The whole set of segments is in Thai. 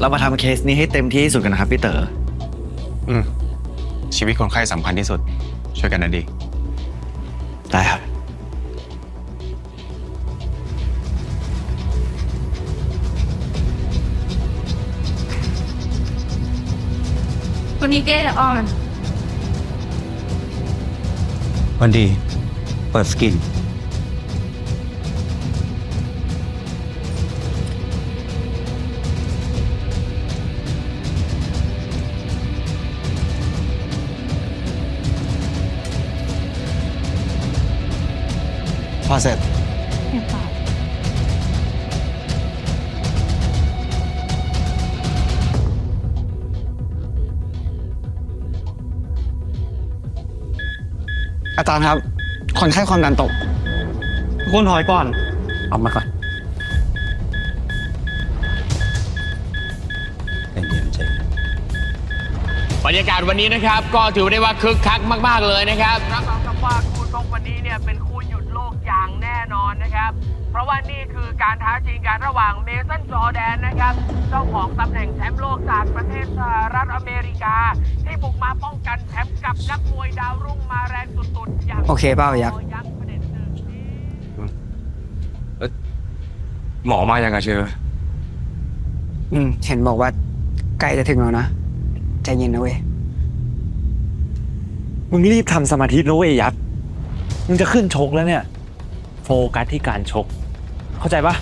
เรามาทำเคสนี้ให้เต็มที่ที่สุดกันนะครับพี่เต๋อ อืมชีวิตคนไข้สำคัญที่สุด ช่วยกันนะดี ได้ครับ When you get it on วันดี เปิดสกิน พอเสร็จอาจารย์ครับ คนไข้ความดันตกทุกคนถอยก่อน เอามาก่อนใจเย็นใจเย็นบรรยากาศวันนี้นะครับ ก็ถือได้ว่าคึกคักมาก ๆ เลยนะครับรับรองครับว่าคู่ชกวันนี้เนี่ยเป็น เพราะว่านี่คือการท้าชิงกันระหว่างเมสันจอร์แดนนะครับ เจ้าของตำแหน่งแชมป์โลกจากประเทศสหรัฐอเมริกา ที่บุกมาป้องกันแชมป์กับนักมวยดาวรุ่งมาแรงสุดๆอย่างโอเคเปล่ายักษ์ ยักษ์เผด็จศึกนี่หมอมายังไงเชออืม เห็นบอกว่าใกล้จะถึงแล้วนะ ใจเย็นนะเว้ย มึงรีบทำสมาธินะเว้ยยักษ์มึงจะขึ้นชกแล้วเนี่ยโฟ กัสที่การชก เข้าใจปะ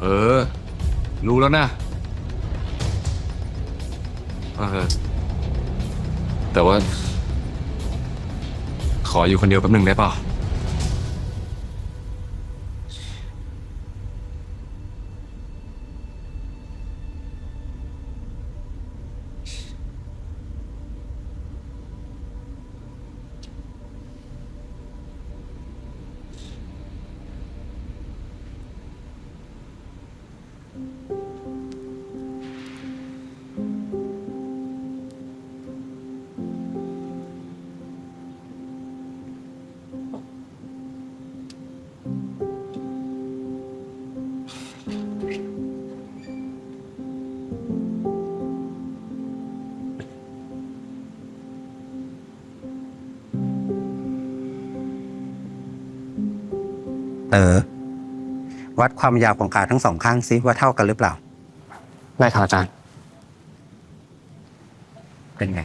เออ รู้แล้วนะเออแต่ว่า ขออยู่คนเดียวแป๊บหนึ่งได้เปล่า เต๋อ วัดความยาวของขาทั้งสองข้างซิว่าเท่ากันหรือเปล่า ได้ครับอาจารย์ เป็นไง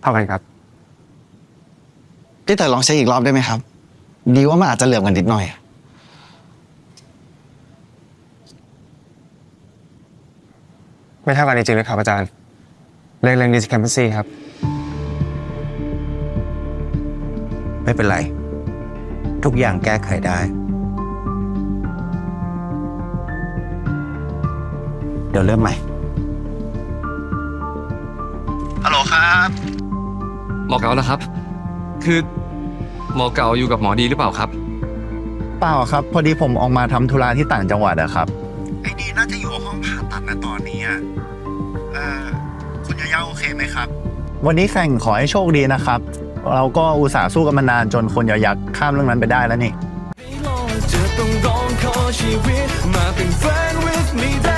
เท่ากันครับ พี่เต๋อลองเช็คอีกรอบได้ไหมครับ ดีว่ามันอาจจะเหลื่อมกันนิดหน่อยไม่เท่ากันจริงๆเลยครับอาจารย์ เลขเร่งดิสแคมปซีครับ ไม่เป็นไร ทุกอย่างแก้ไขได้ ดี๋ยวเริ่มใหม่ ฮัลโหลครับ หมอเก๋าแล้วครับ คือหมอเก๋าอยู่กับหมอดีหรือเปล่าครับ เปล่าครับ พอดีผมออกมาทำธุระที่ต่างจังหวัดอะครับ ไอ้ดีน่าจะอยู่ห้องผ่าตัดนะตอนนี้อะเออคุณยายาโอเคไหมครับ วันนี้แข่งขอให้โชคดีนะครับ เราก็อุตส่าห์สู้กันมานานจนคนยายักษ์ข้ามเรื่องนั้นไปได้แล้วนี่จะต้องร้องขอชีวิตมาเป็น friend with me ได้